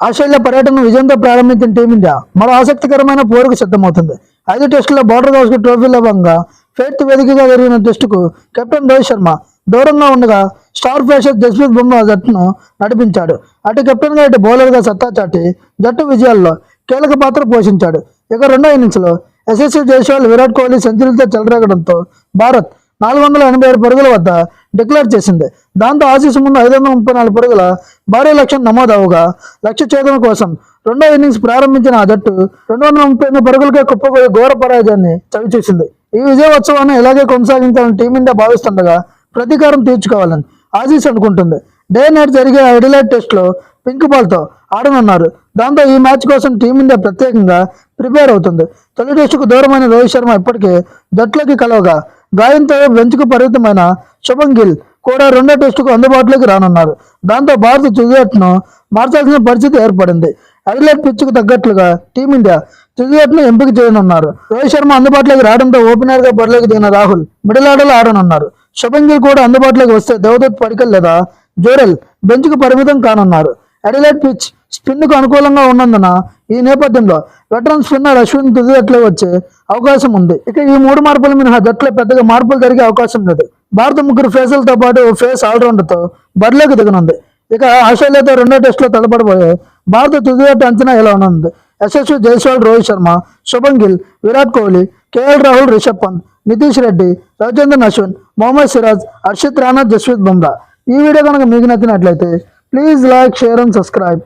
Australia పర్యటన విజయంతో ప్రారంభించిన టీమిండియా మరో ఆసక్తికరమైన పోరుకు సిద్ధమవుతుంది. ఐదు టెస్టుల బార్డర్ గౌస్కు ట్రోఫీలో భాగంగా ఫేత్ వేదికగా జరిగిన టెస్టుకు కెప్టెన్ రోహిత్ శర్మ దూరంగా ఉండగా స్టార్ ఫేషర్ జస్ప్రీత్ బుమ్రా జట్టును నడిపించాడు. అటు కెప్టెన్గా ఇటు బౌలర్గా సత్తా చాటి జట్టు విజయాల్లో కీలక పాత్ర పోషించాడు. ఇక రెండో ఇన్నింగ్స్లో యశస్వి జైస్వాల్ విరాట్ కోహ్లీ సెంచరీలతో చెలరేగడంతో భారత్ నాలుగు వందల ఎనభై ఏడు పరుగుల వద్ద డిక్లేర్ చేసింది. దాంతో ఆసీస్ ముందు ఐదు వందల ముప్పై నాలుగు పరుగుల భారీ లక్ష్యం నమోదవగా లక్ష్య ఛేదన కోసం రెండో ఇన్నింగ్స్ ప్రారంభించిన ఆ జట్టు రెండు వందల ముప్పై ఎనిమిది పరుగులకే కుప్పపోయి ఘోర పరాజయాన్ని చవిచూసింది ఈ విజయోత్సవాన్ని ఇలాగే కొనసాగించాలని టీమిండియా భావిస్తుండగా ప్రతీకారం తీర్చుకోవాలని ఆసీస్ అనుకుంటుంది. డే నైట్ జరిగే ఐడిలైట్ టెస్ట్లో పింక్ బాల్తో ఆడనున్నారు. దాంతో ఈ మ్యాచ్ కోసం టీమిండియా ప్రత్యేకంగా ప్రిపేర్ అవుతుంది. తొలి టెస్టుకు దూరమైన రోహిత్ శర్మ ఇప్పటికే జట్లోకి కలవగా గాయంతో బెంచ్కు పరిమితమైన శుభం గిల్ కూడా రెండో టెస్టుకు అందుబాటులోకి రానున్నారు దాంతో భారత తుదిజట్టును మార్చాల్సిన పరిస్థితి ఏర్పడింది. ఐడిలైట్ పిచ్చుకు తగ్గట్లుగా టీమిండియా తుదిజట్టును ఎంపిక చేయనున్నారు. రోహిత్ శర్మ అందుబాటులోకి రావడంతో ఓపెనర్గా బరిలోకి దిగిన రాహుల్ మిడిల్ ఆర్డర్లో ఆడనున్నారు. శుభం గిల్ కూడా అందుబాటులోకి వస్తే దేవదత్ పడికల్ లేదా జోరెల్ బెంచ్కు పరిమితం కానున్నారు. అడిలైట్ పిచ్ స్పిన్కు అనుకూలంగా ఉన్నందున ఈ నేపథ్యంలో వెటరన్ స్పిన్నర్ అశ్విన్ తుది జట్లో వచ్చే అవకాశం ఉంది. ఇక ఈ మూడు మార్పుల మినహా జట్లో పెద్దగా మార్పులు జరిగే అవకాశం లేదు. భారత ముగ్గురు ఫేసులతో పాటు ఓ ఫేస్ ఆల్రౌండర్తో బరిలోకి దిగనుంది. ఇక ఆస్ట్రేలియాతో రెండో టెస్టులో తలపడబోయే భారత తుది జట్టు అంచనా ఎలా ఉంది యశస్వి జైస్వాల్ రోహిత్ శర్మ శుభం గిల్ విరాట్ కోహ్లీ కేఎల్ రాహుల్ రిషబ్ పంత్ నితీష్ రెడ్డి రవిచంద్రన్ అశ్విన్ మొహమ్మద్ సిరాజ్ హర్షిత్ రాణా జస్విత్ బుమ్రా. ఈ వీడియో కనుక మీకు నచ్చినట్లయితే please like share and subscribe.